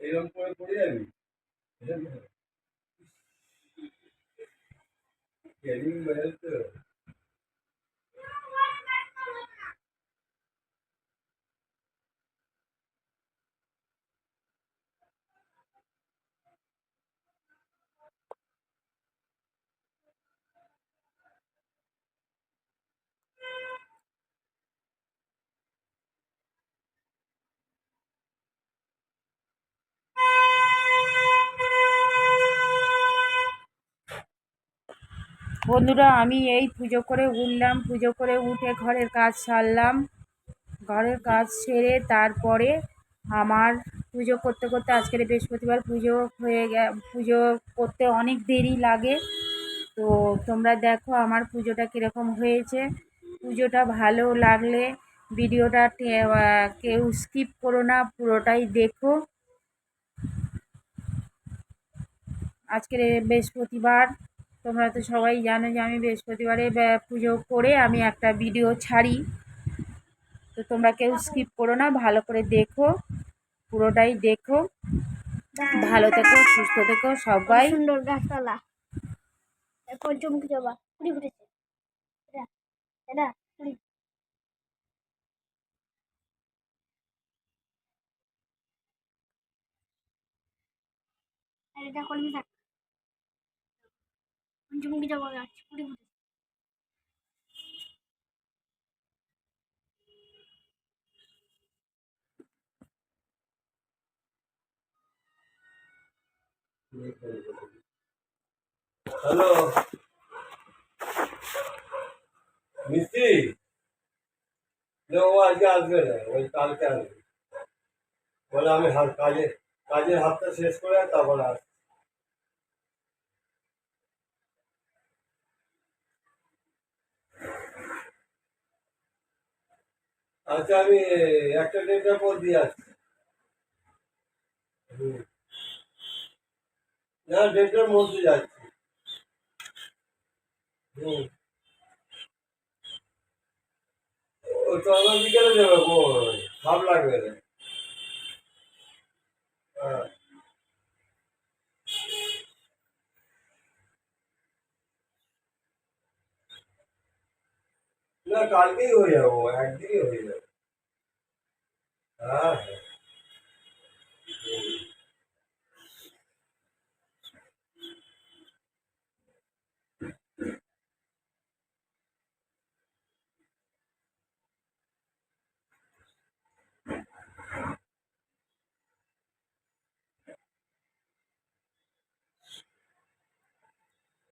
এইরকম করে পড়ে যাবি? ট্রেনিং বেরোচ্ছে বন্ধুরা, আমি এই পুজো করে উঠলাম, পুজো করে উঠে ঘরের কাজ সারলাম। ঘরের কাজ সেরে তারপরে আমার পুজো করতে করতে আজকের বৃহস্পতিবার পুজো হয়ে গে, পুজো করতে অনেক দেরি লাগে। তো তোমরা দেখো আমার পুজোটা কীরকম হয়েছে। পুজোটা ভালো লাগলে ভিডিওটা কেউ স্কিপ করো না, পুরোটাই দেখো। আজকের বৃহস্পতিবার তোমরা তো সবাই জানো যে আমি বৃহস্পতিবারে পুজো করে আমি একটা ভিডিও ছাড়ি। তো তোমরা কেউ স্কিপ করো না, ভালো করে দেখো, পুরোটাই দেখো। ভালো থেকো, সুস্থ থেকো সবাই। সুন্দর গাছপালা এটা কলমি পঞ্চমুখী জবা গাছ কুড়ি ফুটেছে হ্যালো। মিস্ত্রি ও আজকে আসবে না ওই কালকে আসবে। বলে আমি কাজে কাজের হাতটা শেষ করে তারপর আসবে আচ্ছা আমি একটা ডেটটা পর দিয়ে আসছি। না ডেটটার মধ্যে যাচ্ছি। হুম। ও আমার বিকেলে যাবে ভাব লাগবে না হ্যাঁ না কালকেই হয়ে যাব একদিনই হয়ে যাবে হ্যাঁ হ্যাঁ